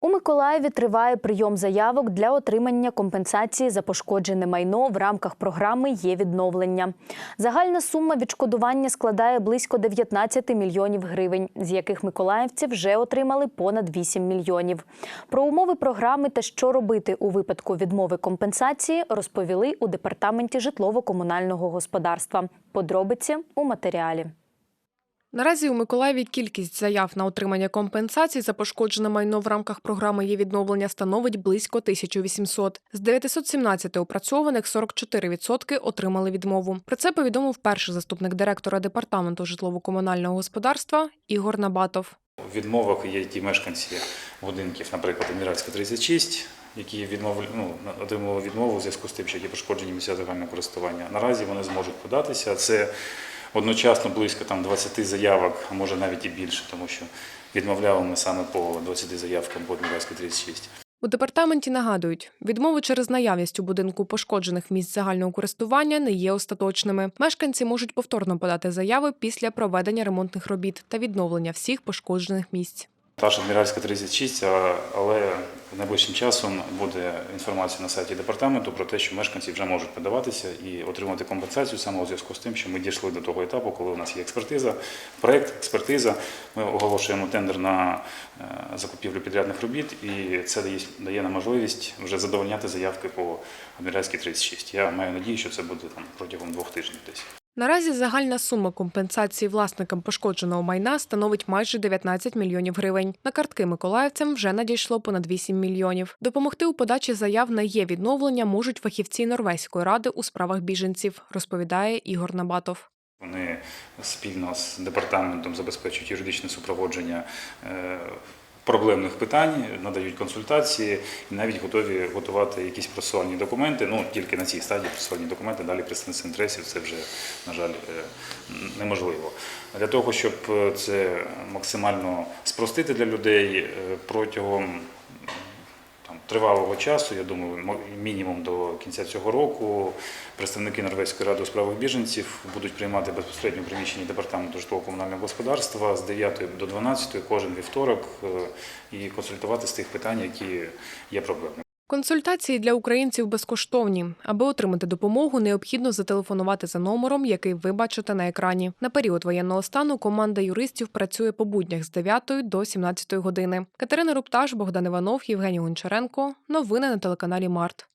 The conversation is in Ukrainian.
У Миколаєві триває прийом заявок для отримання компенсації за пошкоджене майно в рамках програми є відновлення. Загальна сума відшкодування складає близько 19 мільйонів гривень, з яких миколаївці вже отримали понад 8 мільйонів. Про умови програми та що робити у випадку відмови компенсації розповіли у департаменті житлово-комунального господарства. Подробиці у матеріалі. Наразі у Миколаєві кількість заяв на отримання компенсацій за пошкоджене майно в рамках програми є відновлення становить близько 1800. З 917 опрацьованих 44% отримали відмову. Про це повідомив перший заступник директора департаменту житлово-комунального господарства Ігор Набатов. У відмовах є ті мешканці будинків, наприклад, Еміральська 36, які відмов... ну, отримали відмову у зв'язку з тим, що є пошкоджені місця загального користування. Наразі вони зможуть податися. Це одночасно близько там, 20 заявок, а може навіть і більше, тому що відмовляли ми саме по 20 заявкам по Еміральська 36. У департаменті нагадують, відмови через наявність у будинку пошкоджених місць загального користування не є остаточними. Мешканці можуть повторно подати заяви після проведення ремонтних робіт та відновлення всіх пошкоджених місць. Та ж Адміральська 36, а- але найближчим часом буде інформація на сайті департаменту про те, що мешканці вже можуть подаватися і отримати компенсацію саме у зв'язку з тим, що ми дійшли до того етапу, коли у нас є експертиза, проект, експертиза. Ми оголошуємо тендер на е, закупівлю підрядних робіт, і це дає нам можливість вже задовольняти заявки по Адміральській 36. Я маю надію, що це буде там протягом двох тижнів десь. Наразі загальна сума компенсації власникам пошкодженого майна становить майже 19 мільйонів гривень. На картки миколаївцям вже надійшло понад 8 мільйонів. Допомогти у подачі заяв на є відновлення можуть фахівці Норвезької ради у справах біженців, розповідає Ігор Набатов. Вони спільно з департаментом забезпечують юридичне супроводження е, проблемних питань, надають консультації і навіть готові готувати якісь процесуальні документи. Ну тільки на цій стадії процесуальні документи, далі представництво інтересів це вже, на жаль, е, неможливо. Для того, щоб е, це максимально спростити для людей е, протягом тривалого часу, я думаю, мінімум до кінця цього року, представники Норвезької ради у справах біженців будуть приймати безпосередньо в приміщенні департаменту житлово-комунального господарства з 9 до 12 кожен вівторок е, і консультувати з тих питань, які є проблемами. Консультації для українців безкоштовні. Аби отримати допомогу, необхідно зателефонувати за номером, який ви бачите на екрані. На період воєнного стану команда юристів працює по буднях з 9 до 17 години. Катерина Рупташ, Богдан Іванов, Євгеній Гончаренко. Новини на телеканалі Март.